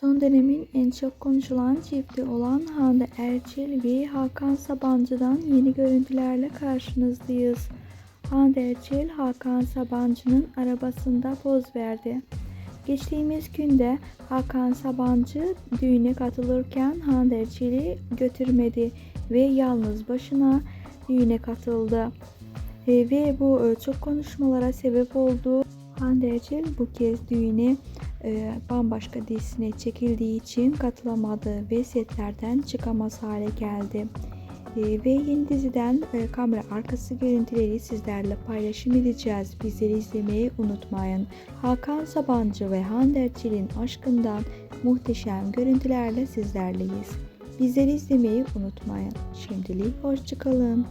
Son dönemin en çok konuşulan çifti olan Hande Erçel ve Hakan Sabancı'dan yeni görüntülerle karşınızdayız. Hande Erçel, Hakan Sabancı'nın arabasında poz verdi. Geçtiğimiz günde Hakan Sabancı düğüne katılırken Hande Erçel'i götürmedi ve yalnız başına düğüne katıldı. E, ve bu e, çok konuşmalara sebep oldu. Hande Erçel bu kez düğüne bambaşka dizisine çekildiği için katılamadı ve setlerden çıkamaz hale geldi. E, ve yeni diziden e, kamera arkası görüntüleri sizlerle paylaşım edeceğiz. Bizleri izlemeyi unutmayın. Hakan Sabancı ve Hande Erçel'in aşkından muhteşem görüntülerle sizlerleyiz. Bizleri izlemeyi unutmayın. Şimdilik hoşçakalın.